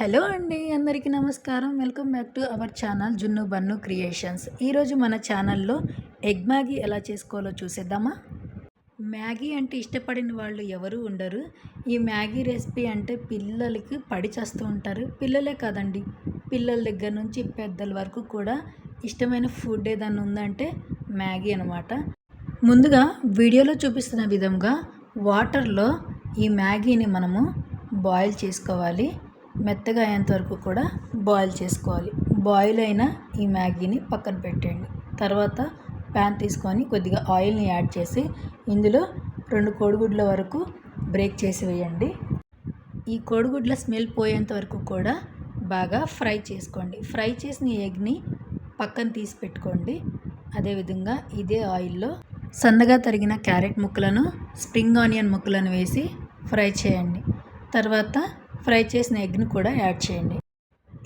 Hello అండి అందరికీ నమస్కారం. Welcome back to our channel Junnu Bunnu creations. ఈరోజు మన ఛానల్లో ఎగ్ మ్యాగీ ఎలా చేసుకోవాలో చూసేద్దామా? మ్యాగీ అంటే ఇష్టపడిన వాళ్ళు ఎవరు ఉండరు. ఈ మ్యాగీ రెసిపీ అంటే పిల్లలకి పడి చేస్తూ ఉంటారు. పిల్లలే కాదండి పిల్లల దగ్గర నుంచి పెద్దల వరకు కూడా ఇష్టమైన ఫుడ్ ఏదైనా ఉందంటే మ్యాగీ అనమాట ముందుగా వీడియోలో చూపిస్తున్న విధంగా వాటర్లో ఈ మ్యాగీని మనము బాయిల్ చేసుకోవాలి. మెత్తగా అయ్యేంత వరకు కూడా బాయిల్ చేసుకోవాలి. బాయిల్ అయిన ఈ మ్యాగీని పక్కన పెట్టండి తర్వాత ప్యాన్ తీసుకొని కొద్దిగా ఆయిల్ని యాడ్ చేసి ఇందులో రెండు కోడిగుడ్ల వరకు బ్రేక్ చేసి వేయండి. ఈ కోడిగుడ్ల స్మెల్ పోయేంత వరకు కూడా బాగా ఫ్రై చేసుకోండి. ఫ్రై చేసిన ఎగ్ని పక్కన తీసి పెట్టుకోండి. అదేవిధంగా ఇదే ఆయిల్లో సన్నగా తరిగిన క్యారెట్ ముక్కలను స్ప్రింగ్ ఆనియన్ ముక్కలను వేసి ఫ్రై చేయండి. తర్వాత ఫ్రై చేసిన ఎగ్ని కూడా యాడ్ చేయండి.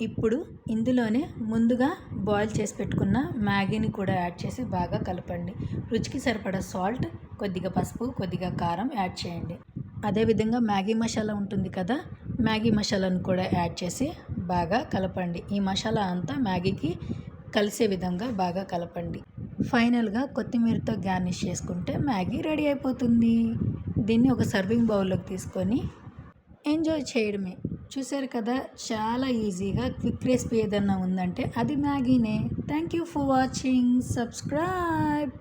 ఇప్పుడు ఇందులోనే ముందుగా బాయిల్ చేసి పెట్టుకున్న మ్యాగీని కూడా యాడ్ చేసి బాగా కలపండి. రుచికి సరిపడా సాల్ట్ కొద్దిగా పసుపు కొద్దిగా కారం యాడ్ చేయండి. అదేవిధంగా మ్యాగీ మసాలా ఉంటుంది కదా మ్యాగీ మసాలాను కూడా యాడ్ చేసి బాగా కలపండి. ఈ మసాలా అంతా మ్యాగీకి కలిసే విధంగా బాగా కలపండి. ఫైనల్గా కొత్తిమీరతో గార్నిష్ చేసుకుంటే మ్యాగీ రెడీ అయిపోతుంది. దీన్ని ఒక సర్వింగ్ బౌల్లోకి తీసుకొని ఎంజాయ్ చేయడమే. చూసారు కదా చాలా ఈజీగా క్విక్ రెసిపీ ఏదన్నా ఉందంటే అది మ్యాగీనే. Thank you for watching. Subscribe.